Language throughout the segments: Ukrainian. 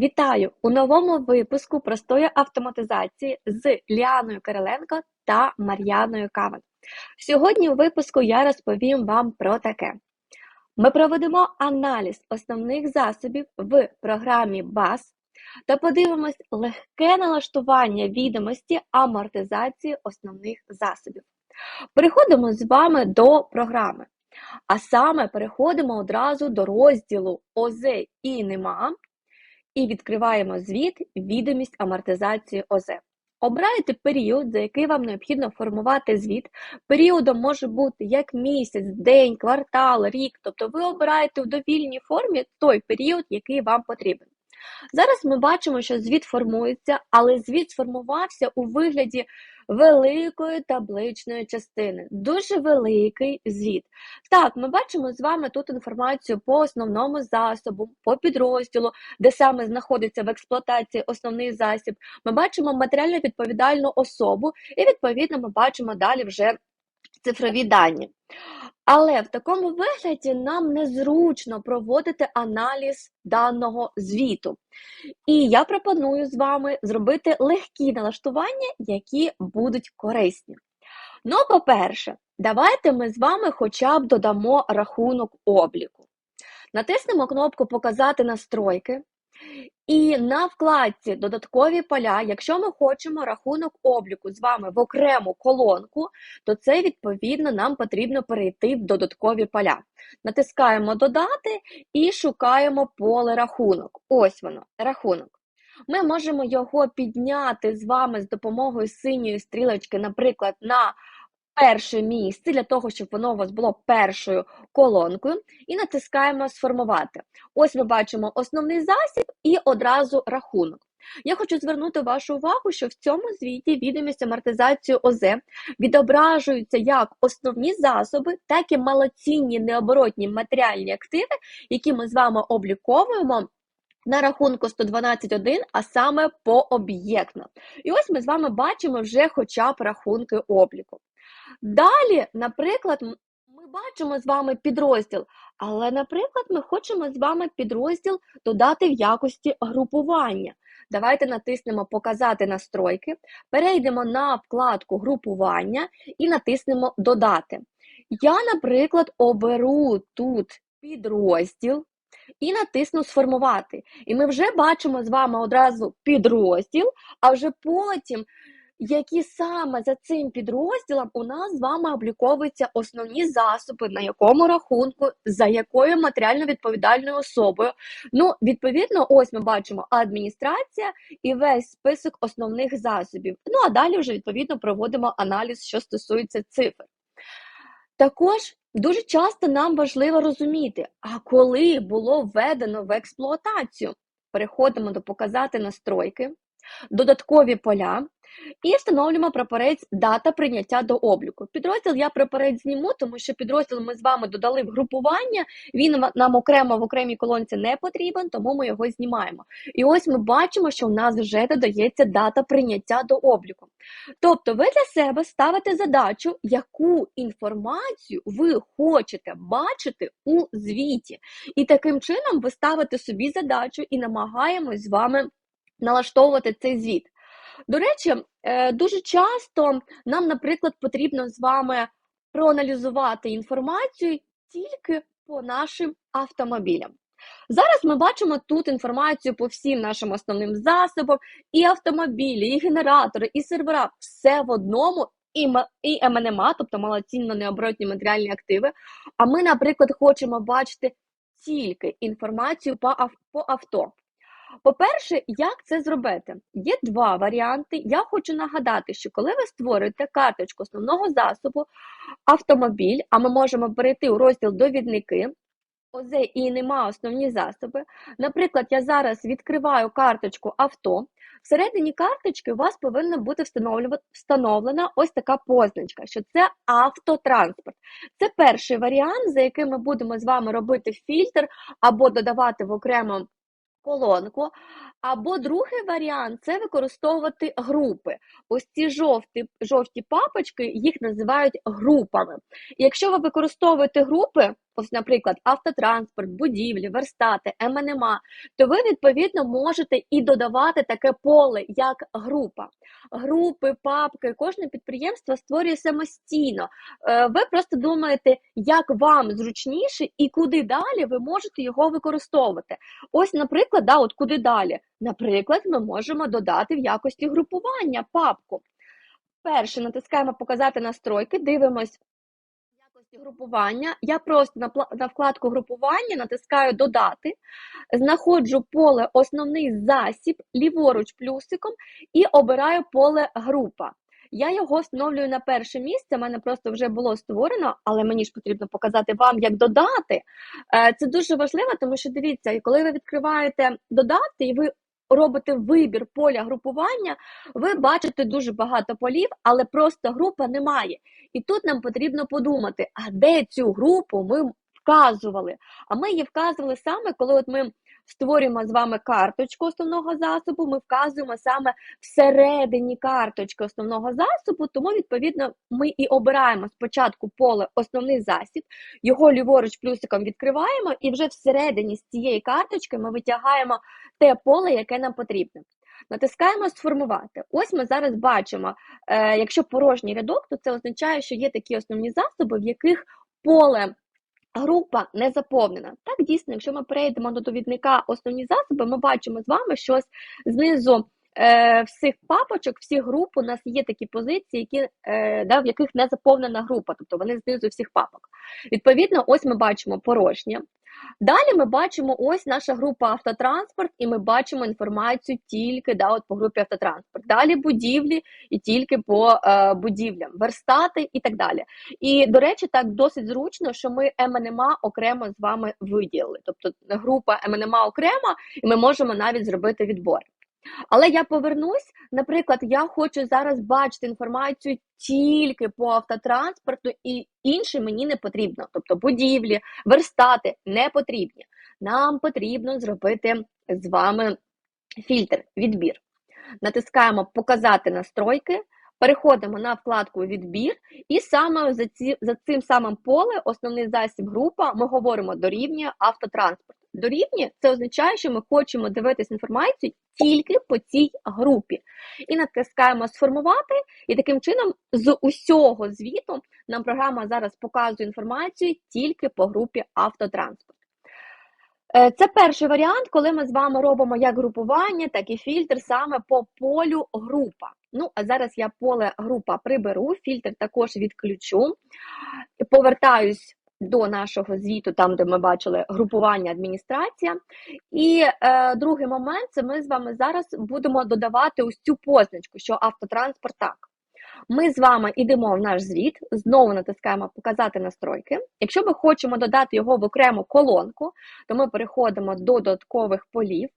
Вітаю у новому випуску простої автоматизації з Ліаною Кириленко та Мар'яною Каван. Сьогодні у випуску я розповім вам про таке: ми проведемо аналіз основних засобів в програмі BAS та подивимось легке налаштування відомості амортизації основних засобів. Переходимо з вами до програми. А саме переходимо одразу до розділу ОЗ і нема і відкриваємо звіт відомість амортизації ОЗ. Обираєте період, за який вам необхідно формувати звіт. Періодом може бути як місяць, день, квартал, рік. Тобто ви обираєте в довільній формі той період, який вам потрібен. Зараз ми бачимо, що звіт формується, але звіт сформувався у вигляді великої табличної частини. Дуже великий звіт. Так, ми бачимо з вами тут інформацію по основному засобу, по підрозділу, де саме знаходиться в експлуатації основний засіб. Ми бачимо матеріально відповідальну особу, і, відповідно, ми бачимо далі вже цифрові дані. Але в такому вигляді нам незручно проводити аналіз даного звіту. І я пропоную з вами зробити легкі налаштування, які будуть корисні. Ну, по-перше, давайте ми з вами хоча б додамо рахунок обліку. Натиснемо кнопку Показати настройки. І на вкладці Додаткові поля, якщо ми хочемо рахунок обліку з вами в окрему колонку, то це, відповідно, нам потрібно перейти в додаткові поля. Натискаємо Додати і шукаємо поле рахунок. Ось воно, рахунок. Ми можемо його підняти з вами з допомогою синьої стрілочки, наприклад, на перше місце для того, щоб воно у вас було першою колонкою, і натискаємо Сформувати. Ось ми бачимо основний засіб і одразу рахунок. Я хочу звернути вашу увагу, що в цьому звіті відомість амортизації ОЗ відображуються як основні засоби, так і малоцінні необоротні матеріальні активи, які ми з вами обліковуємо. На рахунку 112.1, а саме пооб'єктно. І ось ми з вами бачимо вже хоча б рахунки обліку. Далі, наприклад, ми бачимо з вами підрозділ, але, наприклад, ми хочемо з вами підрозділ додати в якості групування. Давайте натиснемо Показати настройки, перейдемо на вкладку групування і натиснемо Додати. Я, наприклад, оберу тут підрозділ і натисну Сформувати. І ми вже бачимо з вами одразу підрозділ, а вже потім які саме за цим підрозділом у нас з вами обліковуються основні засоби, на якому рахунку, за якою матеріально відповідальною особою. Ну, відповідно, ось ми бачимо адміністрація і весь список основних засобів. Ну а далі вже відповідно проводимо аналіз, що стосується цифр. Також дуже часто нам важливо розуміти, а коли було введено в експлуатацію. Переходимо до показати настройки, додаткові поля. І встановлюємо прапорець дата прийняття до обліку. Підрозділ я прапорець зніму, тому що підрозділ ми з вами додали в групування, він нам окремо в окремій колонці не потрібен, тому ми його знімаємо. І ось ми бачимо, що у нас вже додається дата прийняття до обліку. Тобто ви для себе ставите задачу, яку інформацію ви хочете бачити у звіті. І таким чином ви ставите собі задачу і намагаємось з вами налаштовувати цей звіт. До речі, е, дуже часто нам, наприклад, потрібно з вами проаналізувати інформацію тільки по нашим автомобілям. Зараз ми бачимо тут інформацію по всім нашим основним засобам, і автомобілі, і генератори, і сервера все в одному, і і МНМА, тобто малоцінно необоротні матеріальні активи. А ми, наприклад, хочемо бачити тільки інформацію по авто. По-перше, як це зробити? Є два варіанти. Я хочу нагадати, що коли ви створюєте карточку основного засобу, автомобіль, а ми можемо перейти у розділ довідники. ОЗ і нема основні засоби. Наприклад, я зараз відкриваю карточку авто. Всередині карточки у вас повинна бути встановлена ось така позначка, що це автотранспорт. Це перший варіант, за яким ми будемо з вами робити фільтр або додавати в окремо колонку. Або другий варіант це використовувати групи. Ось ці жовті, жовті папочки, їх називають групами. І якщо ви використовуєте групи, ось, наприклад, автотранспорт, будівлі, верстати, МНМА, то ви відповідно можете і додавати таке поле, як група. Групи, папки, кожне підприємство створює самостійно. Е, Ви просто думаєте, як вам зручніше і куди далі ви можете його використовувати. Ось, наприклад, да, от куди далі. Наприклад, ми можемо додати в якості групування папку. Перше натискаємо Показати настройки, дивимось в якості групування. Я просто на, вкладку групування натискаю Додати, знаходжу поле Основний засіб, ліворуч плюсиком і обираю поле Група. Я його встановлюю на перше місце, в мене просто вже було створено, але мені ж потрібно показати вам, як додати. Е, Це дуже важливо, тому що дивіться, коли ви відкриваєте додати і ви робите вибір поля групування, ви бачите дуже багато полів, але просто група немає. І тут нам потрібно подумати, а де цю групу ми вказували? А ми її вказували саме, коли от ми створюємо з вами карточку основного засобу, ми вказуємо саме всередині карточки основного засобу, тому, відповідно, ми і обираємо спочатку поле основний засіб, його ліворуч плюсиком відкриваємо, і вже всередині з цієї карточки ми витягаємо те поле, яке нам потрібно. Натискаємо сформувати. Ось ми зараз бачимо, е, якщо порожній рядок, то це означає, що є такі основні засоби, в яких поле група не заповнена. Так, дійсно, якщо ми перейдемо до довідника основні засоби, ми бачимо з вами, що знизу е, всіх папочок, всіх груп у нас є такі позиції, які, е, да, в яких не заповнена група, тобто вони знизу всіх папок. Відповідно, ось ми бачимо порожнє. Далі ми бачимо ось наша група автотранспорт, і ми бачимо інформацію тільки да, от по групі автотранспорт. Далі будівлі і тільки по е, будівлям, верстати і так далі. І, до речі, так досить зручно, що ми МНМА окремо з вами виділили. Тобто група МНМА окрема, і ми можемо навіть зробити відбор. Але я повернусь, наприклад, я хочу зараз бачити інформацію тільки по автотранспорту, і інше мені не потрібно. Тобто будівлі, верстати не потрібні. Нам потрібно зробити з вами фільтр, відбір. Натискаємо Показати настройки, переходимо на вкладку Відбір, і саме за, цим самим поле, основний засіб група, ми говоримо дорівнює автотранспорт. Дорівнює це означає, що ми хочемо дивитися інформацію тільки по цій групі. І натискаємо Сформувати, і таким чином з усього звіту нам програма зараз показує інформацію тільки по групі автотранспорт. Е, Це перший варіант, коли ми з вами робимо як групування, так і фільтр саме по полю група. Ну, а зараз я поле група приберу, фільтр також відключу. Повертаюсь до нашого звіту, там, де ми бачили групування адміністрація. І е, другий момент це ми з вами зараз будемо додавати ось цю позначку, що автотранспорт так. Ми з вами йдемо в наш звіт, знову натискаємо Показати настройки. Якщо ми хочемо додати його в окрему колонку, то ми переходимо до додаткових полів,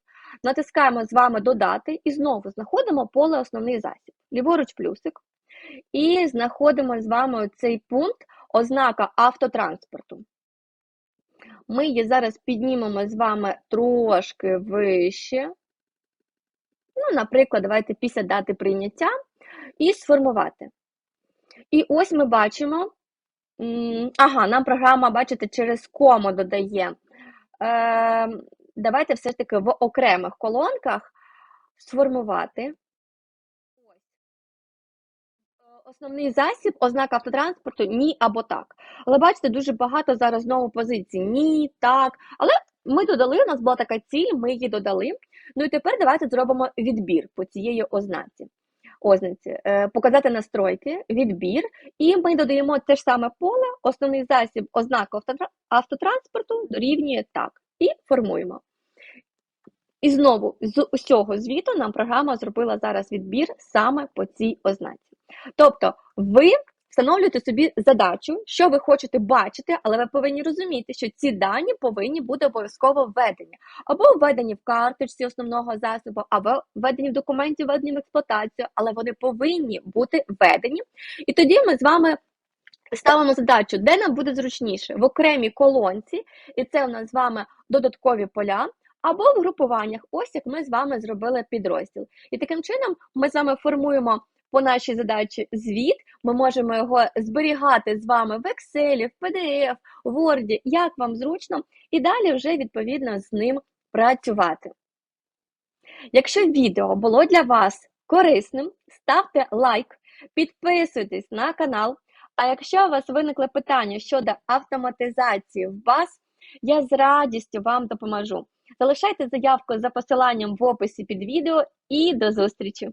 натискаємо з вами Додати і знову знаходимо поле Основний засіб. Ліворуч плюсик. І знаходимо з вами цей пункт ознака автотранспорту. Ми її зараз піднімемо з вами трошки вище. Ну, наприклад, давайте після дати прийняття і сформувати. І ось ми бачимо, ага, нам програма, бачите, через кому додає. Е, давайте все ж таки в окремих колонках сформувати. Основний засіб, ознака автотранспорту ні або так. Але бачите, дуже багато зараз знову позицій. Ні, так. Але ми додали, у нас була така ціль, ми її додали. Ну і тепер давайте зробимо відбір по цієї ознаці. Ознаці, Е, показати настройки, відбір, і ми додаємо те ж саме поле, основний засіб, автотра- автотранспорту дорівнює так. І формуємо. І знову з усього звіту нам програма зробила зараз відбір саме по цій ознаці. Тобто, ви встановлюєте собі задачу, що ви хочете бачити, але ви повинні розуміти, що ці дані повинні бути обов'язково введені. Або введені в карточці основного засобу, або введені в документі, введені в експлуатацію, але вони повинні бути введені. І тоді ми з вами ставимо задачу, де нам буде зручніше в окремій колонці, і це у нас з вами додаткові поля. або в групуваннях, ось як ми з вами зробили підрозділ. І таким чином ми з вами формуємо по нашій задачі звіт, ми можемо його зберігати з вами в Excel, в PDF, в Word, як вам зручно, і далі вже відповідно з ним працювати. Якщо відео було для вас корисним, ставте лайк, підписуйтесь на канал. А якщо у вас виникли питання щодо автоматизації в вас, я з радістю вам допоможу. Залишайте заявку за посиланням в описі під відео і до зустрічі!